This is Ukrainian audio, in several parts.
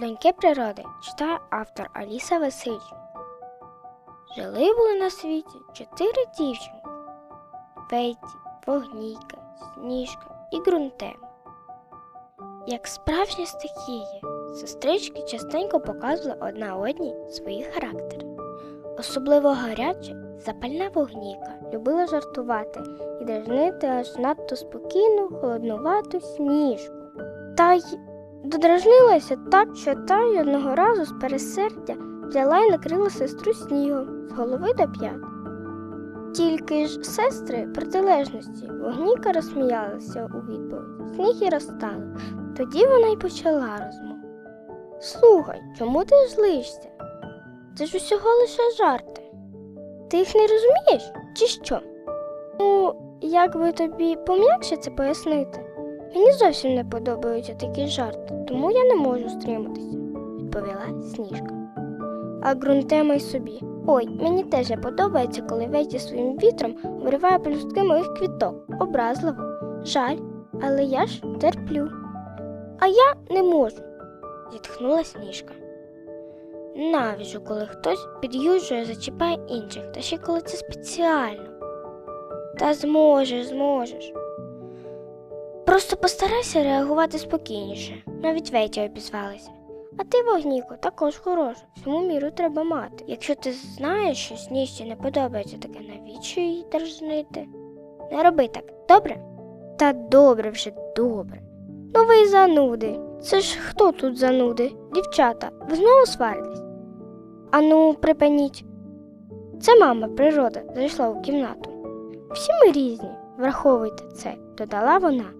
Доньки природи читає автор Аліса Васильченко. Жили були на світі чотири дівчинки: Петі, Вогнійка, Сніжка і Ґрунтема. Як справжні стихії, сестрички частенько показували одна одній свої характери. Особливо гаряча, запальна вогніка любила жартувати і дражнити аж надто спокійну, холоднувату сніжку. Та й додражнилася так, що та й одного разу з пересердя взяла й накрила сестру снігом з голови до п'ят. Тільки ж сестри протилежності вогніка розсміялася у відповідь, сніг і розтали. Тоді вона й почала розмову. Слухай, чому ти злишся? Це ж усього лише жарти. Ти їх не розумієш, чи що? Ну, як би тобі пом'якше це пояснити? Мені зовсім не подобаються такі жарти, тому я не можу стриматися, відповіла Сніжка. А ґрунтема й собі. Ой, мені теж не подобається, коли Веті своїм вітром вириває пелюстки моїх квіток. Образливо. Жаль, але я ж терплю. А я не можу, зітхнула Сніжка. Навіжу, коли хтось під'юджує, зачіпає інших, та ще коли це спеціально. Та зможеш, зможеш. Просто постарайся реагувати спокійніше. Навіть Ветя обізвалася. А ти, Вогніко, також хороша. Всьому міру треба мати. Якщо ти знаєш, що сніжці не подобається таке, навіщо її дражнити? Не роби так, добре? Та добре вже добре. Ну ви зануди. Це ж хто тут зануди? Дівчата, ви знову сваритесь? Ану, припиніть. Це мама природа зайшла у кімнату. Всі ми різні, враховуйте це, додала вона.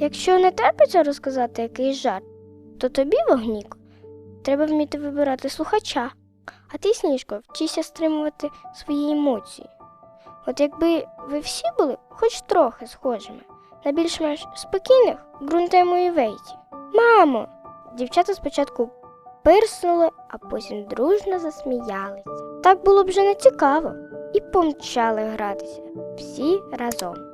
Якщо не терпиться розказати якийсь жарт, то тобі, вогніко, треба вміти вибирати слухача, а ти, Сніжко, вчися стримувати свої емоції. От якби ви всі були хоч трохи схожими, на більш-менш спокійних ґрунтему і вейті. Мамо! Дівчата спочатку пирснули, а потім дружно засміялися. Так було б вже не цікаво, і помчали гратися всі разом.